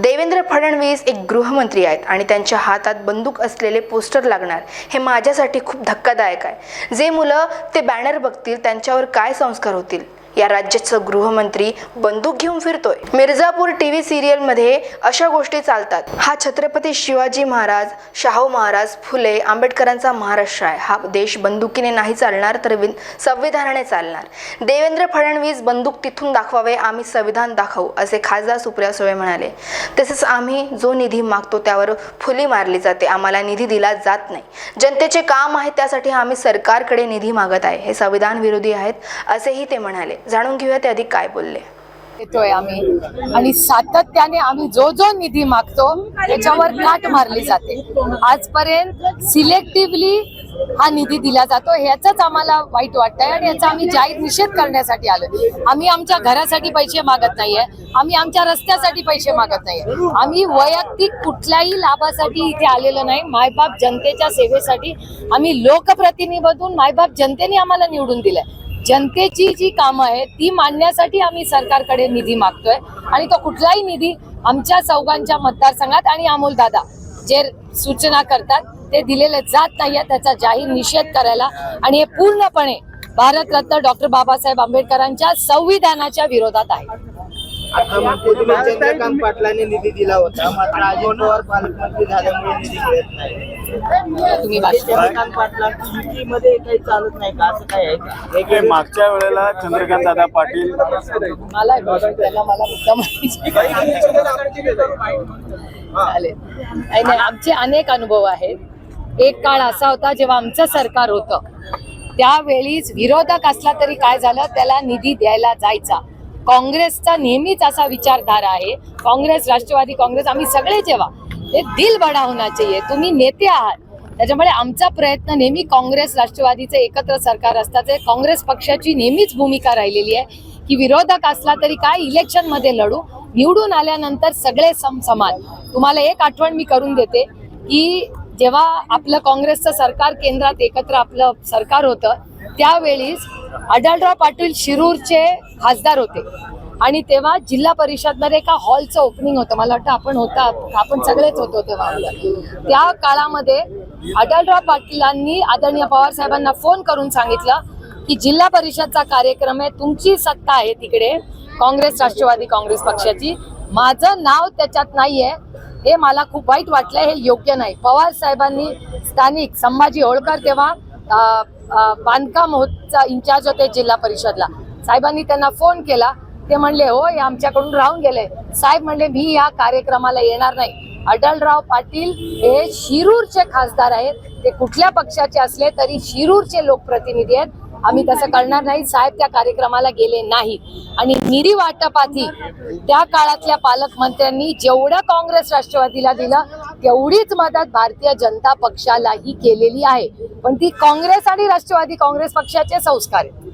देवेंद्र फडणवीस एक गृहमंत्री आहेत आणि त्यांच्या हातात बंदूक असलेले पोस्टर लागणार हे माझ्यासाठी खूप धक्कादायक आहे. जे मुलं ते बॅनर बघतील त्यांच्यावर काय संस्कार होतील? या राज्याचा गृहमंत्री बंदूक घेऊन फिरतोय. मिर्झापूर टी व्ही सिरियलमध्ये अशा गोष्टी चालतात. हा छत्रपती शिवाजी महाराज शाहू महाराज फुले आंबेडकरांचा महाराष्ट्र आहे. हा देश बंदुकीने नाही चालणार तर संविधानाने चालणार. देवेंद्र फडणवीस बंदूक तिथून दाखवावे आम्ही संविधान दाखवू असे खासदार सुप्रिया सुळे म्हणाले. तसेच आम्ही जो निधी मागतो त्यावर फुली मारली जाते. आम्हाला निधी दिला जात नाही. जनतेचे काम आहे त्यासाठी आम्ही सरकारकडे निधी मागत आहे. हे संविधान विरोधी आहेत असेही ते म्हणाले. जाणून घेऊया ते अधिक काय बोलले. येतोय आम्ही. आणि सातत्याने आम्ही जो जो निधी मागतो त्याच्यावर काट मारली जाते. आजपर्यंत सिलेक्टिव्हली हा निधी दिला जातो ह्याचाच आम्हाला वाईट वाटतंय आणि याचा आम्ही जाहीर निषेध करण्यासाठी आलोय. आम्ही आमच्या घरासाठी पैसे मागत नाहीये आम्ही आमच्या रस्त्यासाठी पैसे मागत नाहीये. आम्ही वैयक्तिक कुठल्याही लाभासाठी इथे आलेलो नाही. मायबाप जनतेच्या सेवेसाठी आम्ही लोकप्रतिनिधीमधून मायबाप जनतेने आम्हाला निवडून दिलंय. जनतेची जी कामं आहेत ती मांडण्यासाठी आम्ही सरकारकडे निधी मागतोय. आणि तो कुठलाही निधी आमच्या चौघांच्या मतदारसंघात आणि अमोल दादा जे सूचना करतात ते दिलेले जात नाहीये त्याचा जाहीर निषेध करायला. आणि हे पूर्णपणे भारतरत्न डॉक्टर बाबासाहेब आंबेडकरांच्या संविधानाच्या विरोधात आहे. चंद्रकांत पाटलांनी निधी दिला होता. मात्र अजित पवार पालकमंत्री झाल्यामुळे निधी मिळत नाही. तुम्ही भाषण चंद्रकांत पाटलांची युतीमध्ये काही चालत नाही का? असं काय आहे का? एक मागच्या वेळेला चंद्रकांत दादा पाटील मला भाषण द्यायला मला मुद्दा माहिती चालेल. नाही नाही, आमचे अनेक अनुभव आहेत. एक काळ असा होता जेव्हा आमचं सरकार होतं. त्यावेळीच विरोधक असला तरी काय झालं? त्याला निधी द्यायला जायचा. काँग्रेसचा नेहमीच असा विचारधारा आहे. काँग्रेस राष्ट्रवादी काँग्रेस आम्ही सगळे जेव्हा हे दिल बडा होना चाहिए. तुम्ही नेते आहात. त्याच्यामुळे आमचा प्रयत्न नेहमी काँग्रेस राष्ट्रवादीचे एकत्र सरकार असताचे काँग्रेस पक्षाची नेहमीच भूमिका राहिलेली आहे. की विरोधक असला तरी काय इलेक्शनमध्ये लढू? निवडून आल्यानंतर सगळे सम समान. तुम्हाला एक आठवण मी करून देते की जेव्हा आपलं काँग्रेसचं सरकार केंद्रात एकत्र आपलं सरकार होतं त्यावेळीस अडलराव पाटील शिरूरचे खासदार होते. आणि तेव्हा जिल्हा परिषदमध्ये एका हॉलचं ओपनिंग होतं. मला वाटतं आपण होता आपण सगळेच होतो तेव्हा. त्या काळामध्ये अटलराव पाटीलांनी आदरणीय पवार साहेबांना फोन करून सांगितलं की जिल्हा परिषदचा कार्यक्रम आहे तुमची सत्ता आहे तिकडे. काँग्रेस राष्ट्रवादी काँग्रेस पक्षाची. माझं नाव त्याच्यात नाहीये. हे मला खूप वाईट वाटलं हे योग्य नाही. पवार साहेबांनी स्थानिक संभाजी होळकर तेव्हा बांधकाम होतचा इन्चार्ज होते जिल्हा परिषदला. साहेबांनी त्यांना फोन केला. ते म्हणले हो हे आमच्याकडून राहून गेले. साहेब म्हणले मी या कार्यक्रमाला येणार नाही. अटलराव पाटील हे शिरूरचे खासदार आहेत. ते कुठल्या पक्षाचे असले तरी शिरूरचे लोकप्रतिनिधी आहेत. आम्ही तसं करणार नाही. साहेब त्या कार्यक्रमाला गेले नाही. आणि निरी वाटपाती त्या काळातल्या पालकमंत्र्यांनी जेवढं काँग्रेस राष्ट्रवादीला दिलं तेवढीच मदत भारतीय जनता पक्षालाही केलेली आहे. पण ती काँग्रेस आणि राष्ट्रवादी काँग्रेस पक्षाचे संस्कार आहेत.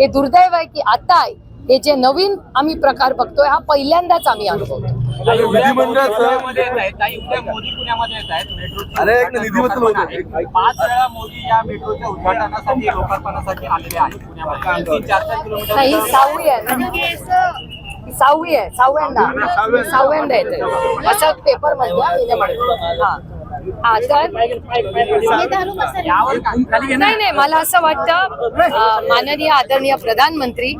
हे दुर्दैव आहे की आता हे जे नवीन आम्ही प्रकार बघतोय हा पहिल्यांदाच आम्ही अनुभवतो पुण्यामध्ये येत आहेत काही उद्या मोदी पुण्यामध्ये येत आहेत मेट्रोची अरे, एक उद्घाटन निधीबद्दल होणार होतं. आहे. पाच वेळा मोदी या मेट्रोच्या उद्घाटनासाठी लोकार्पणासाठी आलेले आहेत पुण्यामध्ये. तीन चार चार किलोमीटर नाही सहावी आहे सहावी आहे सहाव्यांदा सहाव्यांदा येते असं पेपरमध्ये हा हा. नाही नाही मला असं वाटतं माननीय आदरणीय प्रधानमंत्री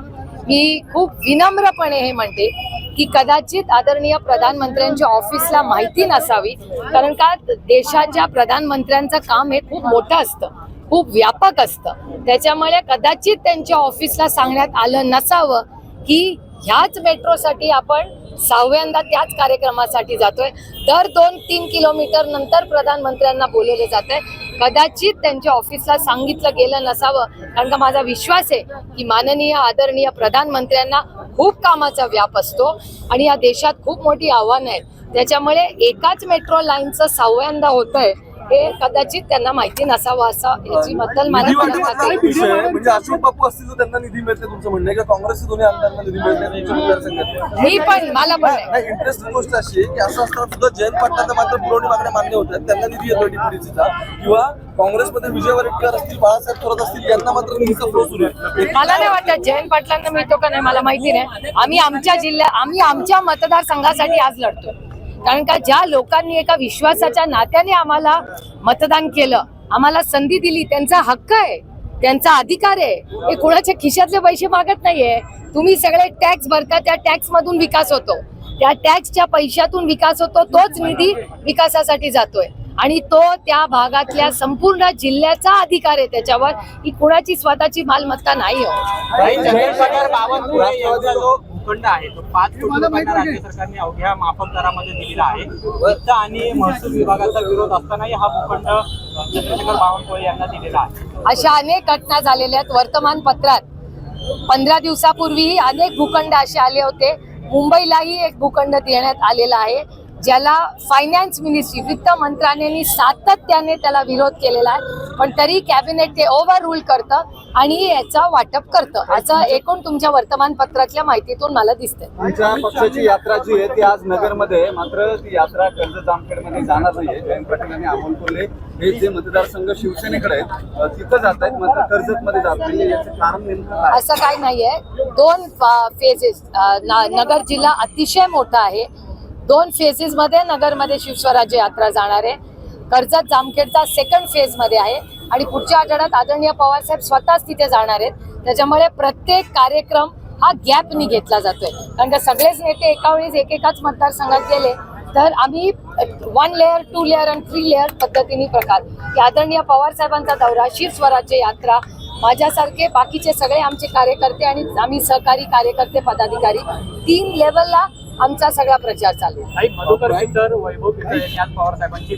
मी खूप विनम्रपणे हे म्हणते की कदाचित आदरणीय प्रधानमंत्र्यांच्या ऑफिसला माहिती नसावी कारण का देशाच्या प्रधानमंत्र्यांचं काम हे खूप मोठं असतं खूप व्यापक असतं. त्याच्यामुळे कदाचित त्यांच्या ऑफिसला सांगण्यात आलं नसावं की ह्याच मेट्रोसाठी आपण सहाव्यांदा त्याच कार्यक्रमासाठी जातोय. दर दोन तीन किलोमीटर नंतर प्रधानमंत्र्यांना बोलवलं जात आहे कदाचित त्यांच्या ऑफिसला सांगितलं गेलं नसावं. कारण का माझा विश्वास आहे की माननीय आदरणीय प्रधानमंत्र्यांना खूप कामाचा व्याप असतो आणि या देशात खूप मोठी आव्हानं आहेत. त्याच्यामुळे एकाच मेट्रो लाईनचं सहाव्यांदा होतंय. हे कदाचित त्यांना माहिती नसावं असं याची बद्दल मला. म्हणजे अशोक बापू असतील तर त्यांना निधी मिळते तुमचं म्हणणं आहे का? काँग्रेसचे दोन्ही आमदारांना निधी मिळते मी पण मला पण इंटरेस्टिंग गोष्ट अशी आहे की असं असताना सुद्धा जयंत पाटलांना मात्र पुरवणी मागण्या मान्य होतात त्यांना निधी येतो डीपीडीसीचा किंवा काँग्रेसमध्ये विजय वडेट्टीवार असतील बाळासाहेब थोरात असतील यांना मात्र निधीचा फ्लो सुरू आहे. मला नाही वाटत जयंत पाटलांना मिळतो का नाही मला माहिती नाही. आम्ही आमच्या जिल्ह्या आम्ही आमच्या मतदारसंघासाठी आज लढतो कारण का ज्या लोकांनी एका विश्वासाच्या नात्याने आम्हाला मतदान केलं आम्हाला संधी दिली त्यांचा हक्क आहे त्यांचा अधिकार आहे हे कोणाच्या खिशातले पैसे मागत नाहीये. तुम्ही सगळे टॅक्स भरता त्या टॅक्स मधून विकास होतो. त्या टॅक्सच्या पैशातून विकास होतो तोच निधी विकासासाठी जातोय. आणि तो त्या भागातल्या संपूर्ण जिल्ह्याचा अधिकार आहे त्याच्यावर. ही कुणाची स्वतःची मालमत्ता नाही हो. भूखंड आहे. तो पाच कोटी रुपयांना राज्य सरकारने अवघ्या माफक दरामध्ये दिलेला आहे. वित्त आणि महसूल विभागाचा विरोध असतानाही हा भूखंड चंद्रशेखर बावनकुळे यांना दिलेला आहे. अशा अनेक घटना झालेल्या आहेत वर्तमानपत्रात. पंधरा दिवसापूर्वी अनेक भूखंड असे आले होते. मुंबईलाही एक भूखंड देण्यात आलेला आहे. ज्याला फायनान्स मिनिस्ट्री वित्त मंत्रालयाने सातत्याने त्याला विरोध केलेला आहे. पण तरी कॅबिनेट ते ओव्हर रूल करतं आणि याचा वाटप करतं. असं एकूण तुमच्या वर्तमानपत्रातल्या माहितीतून मला दिसतंय. तुमच्या पक्षाची यात्रा जी आहे ती आज नगरमध्ये आहे. मात्र ती यात्रा कर्जत जामखेडमध्ये जाणार नाहीये. जयंत पाटील आणि अमोल कोल्हे हे जे मतदारसंघ शिवसेनेकडे आहेत तिथं जात आहेत. मात्र कर्जतमध्ये जात नाही याचं कारण नेमकं काय? असं काही नाहीये. दोन फेजेस नगर जिल्हा अतिशय मोठा आहे. दोन फेजेसमध्ये नगरमध्ये शिवस्वराज्य यात्रा जाणार आहे. कर्जत जामखेडचा सेकंड फेजमध्ये आहे. आणि पुढच्या आठवड्यात आदरणीय पवारसाहेब स्वतःच तिथे जाणार आहेत. त्याच्यामुळे प्रत्येक कार्यक्रम हा गॅपनी घेतला जातोय. कारण का सगळेच नेते एका वेळेस एकेकाच मतदारसंघात गेले. तर आम्ही वन लेअर टू लेअर आणि थ्री लेअर पद्धतीने प्रकार. की आदरणीय पवार साहेबांचा दौरा शिवस्वराज्य यात्रा माझ्यासारखे बाकीचे सगळे आमचे कार्यकर्ते आणि आम्ही सहकारी कार्यकर्ते पदाधिकारी तीन लेवलला आमचा सगळा प्रचार चालू आहे. मधुकर पिचर वैभव पिचर यांनी आज पवार साहेबांची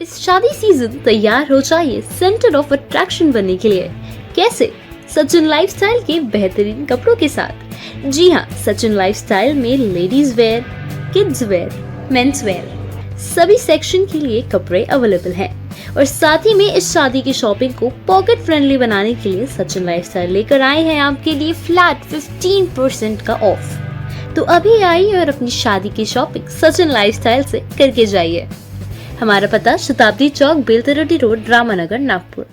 इस शादी सीज़न तैयार हो जाइए सेंटर ऑफ़ अट्रैक्शन बनने के लिए। कैसे? सचिन लाइफस्टाइल के बेहतरीन कपड़ों के साथ। जी हाँ सचिन लाइफस्टाइल में ladies wear kids wear mens wear सभी सेक्शन के लिए कपड़े अवेलेबल हैं। और साथ ही में इस शादी की शॉपिंग को पॉकेट फ्रेंडली बनाने के लिए सचिन लाइफस्टाइल लेकर आए हैं आपके लिए फ्लैट 15% का ऑफ़ तो अभी आइए और अपनी शादी की शॉपिंग सचिन लाइफस्टाइल से करके जाइए। हमारा पता शताब्दी चौक बेलतरडी रोड, रामानगर, नागपुर।